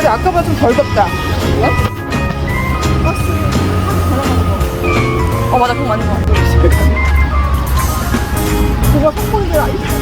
덜 덥다. 어 맞아 그거 맞는 거 같아 그거 콩콩이들 아니야?